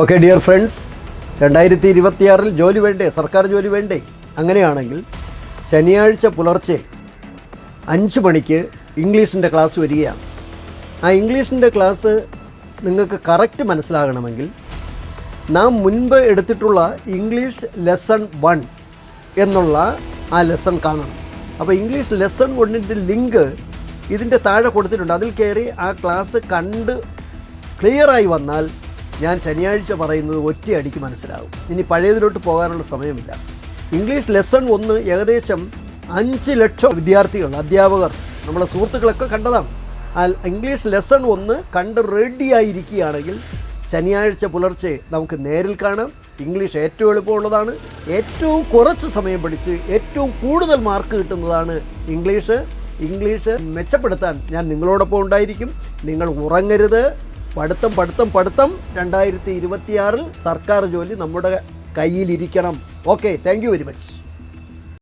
Okay dear friends രണ്ടായിരത്തി ഇരുപത്തിയാറിൽ ജോലി വേണ്ടേ? സർക്കാർ ജോലി വേണ്ടേ? അങ്ങനെയാണെങ്കിൽ ശനിയാഴ്ച പുലർച്ചെ അഞ്ച് മണിക്ക് ഇംഗ്ലീഷിന്റെ ക്ലാസ് വരികയാണ്. ആ ഇംഗ്ലീഷിന്റെ ക്ലാസ് നിങ്ങൾക്ക് കറക്റ്റ് മനസ്സിലാകണമെങ്കിൽ നാം മുൻപ് എടുത്തിട്ടുള്ള ഇംഗ്ലീഷ് ലെസൺ വൺ എന്നുള്ള ആ ലെസൺ കാണണം. അപ്പോൾ ഇംഗ്ലീഷ് ലെസൺ വണ്ണിന്റെ ലിങ്ക് ഇതിന്റെ താഴെ കൊടുത്തിട്ടുണ്ട്. അതിൽ കയറി ആ ക്ലാസ് കണ്ട് ക്ലിയറായി വന്നാൽ ഞാൻ ശനിയാഴ്ച പറയുന്നത് ഒറ്റയടിക്ക് മനസ്സിലാവും. ഇനി പഴയതിലോട്ട് പോകാനുള്ള സമയമില്ല. ഇംഗ്ലീഷ് ലെസൺ ഒന്ന് ഏകദേശം അഞ്ച് ലക്ഷം വിദ്യാർത്ഥികൾ അധ്യാപകർ നമ്മളെ സുഹൃത്തുക്കളൊക്കെ കണ്ടതാണ്. ആ ഇംഗ്ലീഷ് ലെസൺ ഒന്ന് കണ്ട് റെഡിയായിരിക്കുകയാണെങ്കിൽ ശനിയാഴ്ച പുലർച്ചെ നമുക്ക് നേരിൽ കാണാം. ഇംഗ്ലീഷ് ഏറ്റവും എളുപ്പമുള്ളതാണ്. ഏറ്റവും കുറച്ച് സമയം പഠിച്ച് ഏറ്റവും കൂടുതൽ മാർക്ക് കിട്ടുന്നതാണ് ഇംഗ്ലീഷ്. ഇംഗ്ലീഷ് മെച്ചപ്പെടുത്താൻ ഞാൻ നിങ്ങളോടൊപ്പം ഉണ്ടായിരിക്കും. നിങ്ങൾ ഉറങ്ങരുത്. പഠിത്തം പഠിത്തം പഠിത്തം. രണ്ടായിരത്തി ഇരുപത്തിയാറിൽ സർക്കാർ ജോലി നമ്മുടെ കയ്യിലിരിക്കണം. Okay thank you very much